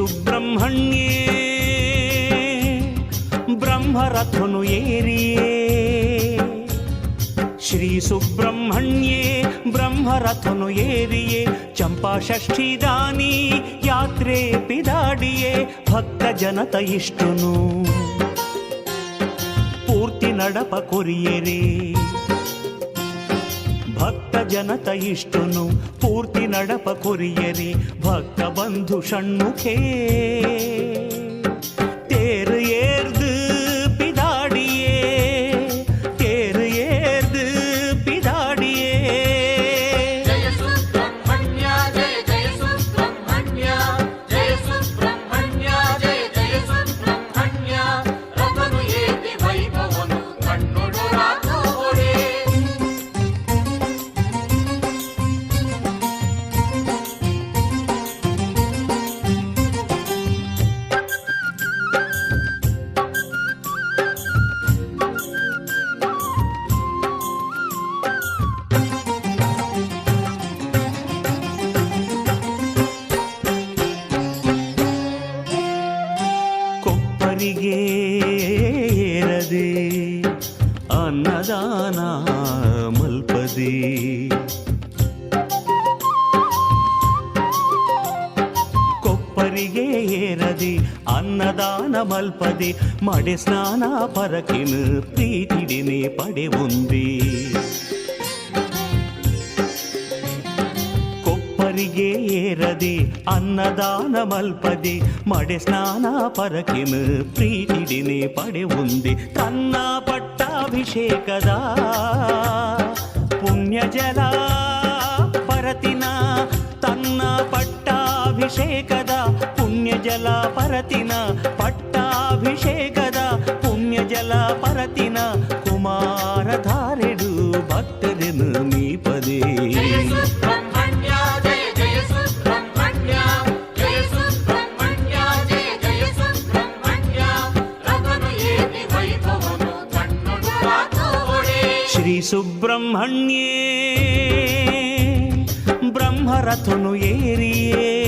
ಸುಬ್ರಹ್ಮಣ್ಯೇ ಬ್ರಹ್ಮರಥನು ಏರಿಯೇ ಶ್ರೀ ಸುಬ್ರಹ್ಮಣ್ಯೇ ಬ್ರಹ್ಮರಥನು ಏರಿಯೇ ಚಂಪಾ ಷಷ್ಠಿದಾನಿ ಯಾತ್ರೆ ಪಿದಾಡಿಯೇ ಭಕ್ತ ಜನತ ಇಷ್ಟುನು ಪೂರ್ತಿ ನಡಪ ಕೊರಿಯರೇ ಭಕ್ತ ಜನತ ಇಷ್ಟುನು ಪೂರ್ತಿ ನಡಪ ಕೊರಿಯರಿ ಭಕ್ತ ಬಂಧು ಷಣ್ಮುಖೇ ಕೊಪ್ಪರಿಗೆ ಏರದೆ ಅನ್ನದಾನ ಮಲ್ಪದೆ ಕೊಪ್ಪರಿಗೆ ಏರದೆ ಅನ್ನದಾನ ಮಲ್ಪದೆ ಮಡೆ ಸ್ನಾನ ಪರಕಿನ ಪ್ರೀತಿಡಿನೆ ಪಡೆ ಉಂದಿ ಕೊಪ್ಪರಿಗೆ ಏರದೆ ಅನ್ನದಾನ ಮಲ್ಪದೆ ಮಡೆ ಸ್ನಾನ ಪರಕಿನ ಪ್ರೀತಿಡಿನೆ ಪಡೆ ಉಂದಿ ತನ್ನ ಪಟ್ಟಾಭಿಷೇಕದ ಪುಣ್ಯ ಜಲ ಪರತಿನ ತನ್ನ ಪಟ್ಟಾಭಿಷೇಕದ ಪುಣ್ಯ ಜಲ ಪರತಿನ ಪಟ್ಟಾಭಿಷೇಕದ ಪುಣ್ಯ ಜಲ ಪರತಿನ ಕುಮಾರ ಧಾರೆಡು బ్రహ్మణ్యే బ్రహ్మరథును ఏరియే.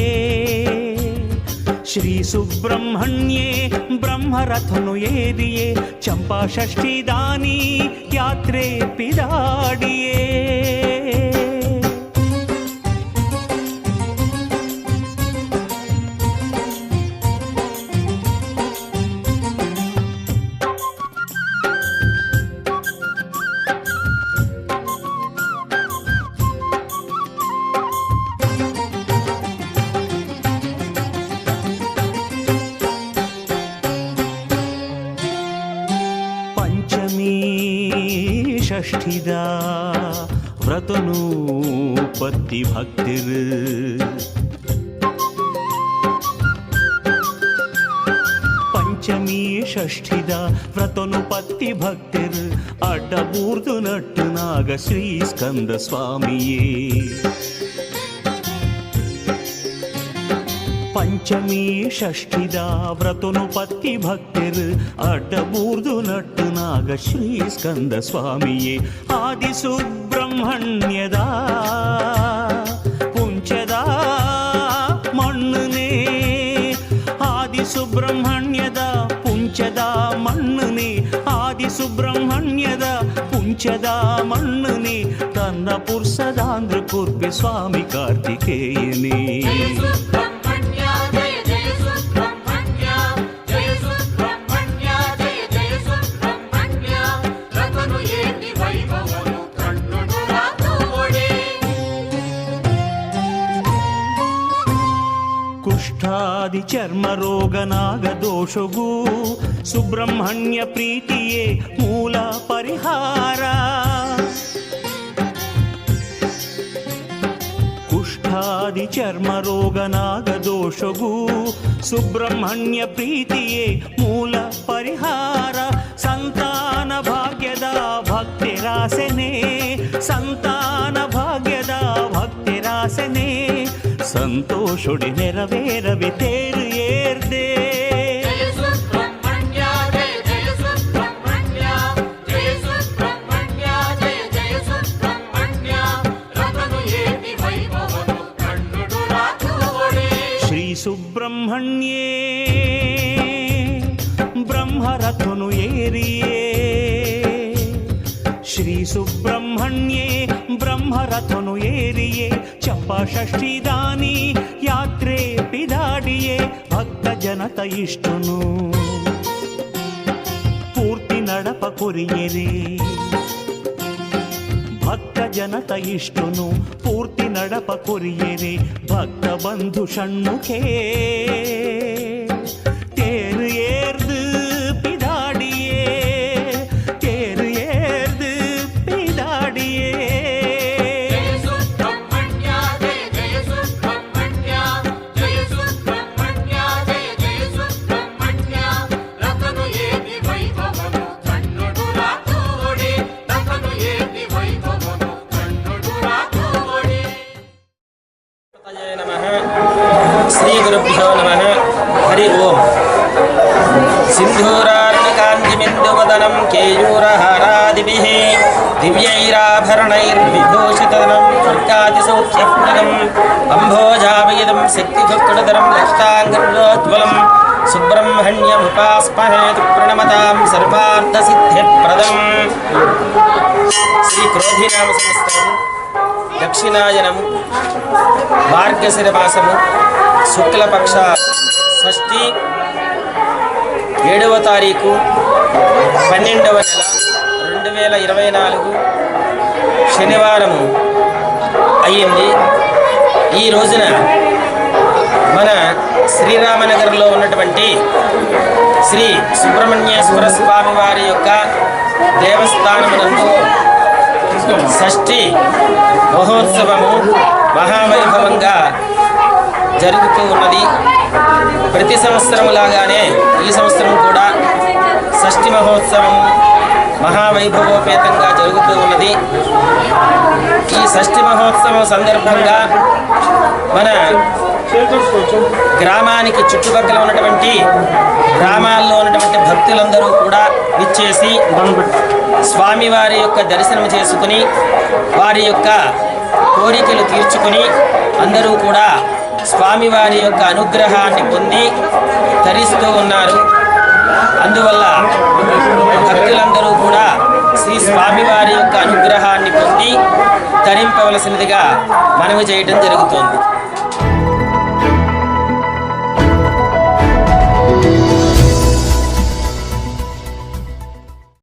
శ్రీ సుబ్రహ్మణ్యే బ్రహ్మరథును ఏరియే. చంపా షష్ఠిదాని యాత్రే పిదాడియే. ప్రతిష్ఠిదా వ్రతను పత్తి భక్తి పంచమీ షష్ఠిదా షష్ఠిద వ్రతనుపత్తి భక్తిర్ అడ్డబూర్దునట్టు నాగ శ్రీ స్కంద స్వామియే பஞ்சமி ஷஷ்டிதா விரதனுபத்தி பக்தர் அடபூர்து நட்டு நாக ஸ்ரீ ஸ்கந்த சுவாமியே ஆதி சுப்பிரமணியதா புஞ்சதா மண்ணுனே ஆதி சுப்பிரமணியதா புஞ்சதா மண்ணுனே ఆది సుబ్రహ్మణ్యద పుంచద మన్నుని తన్న పుర్సదాంధ్ర కుర్పి స్వామి కార్తికేయని ಕುಷ್ಠಾದಿ ಚರ್ಮ ರೋಗ ನಾಗ ದೋಷಗೂ ಸುಬ್ರಹ್ಮಣ್ಯ ಪ್ರೀತಿಯೇ ಮೂಲ ಪರಿಹಾರ ಕುಷ್ಠಾದಿ ಚರ್ಮ ರೋಗ ನಾಗ ದೋಷ ನಾಗದೋಷಗೂ ಸುಬ್ರಹ್ಮಣ್ಯ ಪ್ರೀತಿಯೇ ಮೂಲ ಪರಿಹಾರ ಸಂತೋಷೊಡೆ ನೆರವೇರವೆ ತೇರು ಏರ್ದೆ ಶ್ರೀ ಸುಬ್ರಹ್ಮಣ್ಯೇ ಬ್ರಹ್ಮರಥನು ಏರಿಯೇ श्रीसुब्रह्मण्ये ब्रह्मरथनु एरिये चपषष्टिदानि यात्रे पिदाडिये भक्तजनत इष्टुनु पूर्ति नडप कुरियेरे भक्तजनत इष्टुनु पूर्ति नडप कुरियेरे भक्तबन्धु षण्मुखे तेन సింధూరార్ణకాంతిమిందువదనం కేయూరహారాదిభిः దివ్యైరాభరణైర్విభూషితదనం స్వర్గాదిసౌఖ్యప్రదం అంభోజావయదం శక్తిభక్తుడతరం దష్టాంగరోజ్వలం సుబ్రహ్మణ్యముపాస్మహేతు ప్రణమతాం సర్వార్థసిద్ధిప్రదం శ్రీ క్రోధినామ సంవత్సరం దక్షిణాయనము మార్గశిర మాసము శుక్లపక్ష షష్ఠి ఏడవ తారీఖు పన్నెండవ నెల రెండు వేల ఇరవై నాలుగు శనివారము అయ్యింది. ఈ రోజున మన శ్రీరామనగర్లో ఉన్నటువంటి శ్రీ సుబ్రహ్మణ్యేశ్వర స్వామి వారి యొక్క దేవస్థానమునందు షష్ఠి మహోత్సవము మహావైభవంగా జరుగుతూ ఉన్నది. ప్రతి సంవత్సరం లాగానే ఈ సంవత్సరం కూడా షష్ఠి మహోత్సవం మహావైభవోపేతంగా జరుగుతూ ఉన్నది. ఈ షష్ఠి మహోత్సవం సందర్భంగా మన గ్రామానికి చుట్టుపక్కల ఉన్నటువంటి గ్రామాల్లో ఉన్నటువంటి భక్తులందరూ కూడా విచ్చేసి స్వామివారి యొక్క దర్శనం చేసుకుని వారి యొక్క కోరికలు తీర్చుకుని అందరూ కూడా స్వామివారి యొక్క అనుగ్రహాన్ని పొంది ధరిస్తూ ఉన్నారు. అందువల్ల భక్తులందరూ కూడా శ్రీ స్వామివారి యొక్క అనుగ్రహాన్ని పొంది ధరింపవలసినదిగా మనవి చేయటం జరుగుతోంది.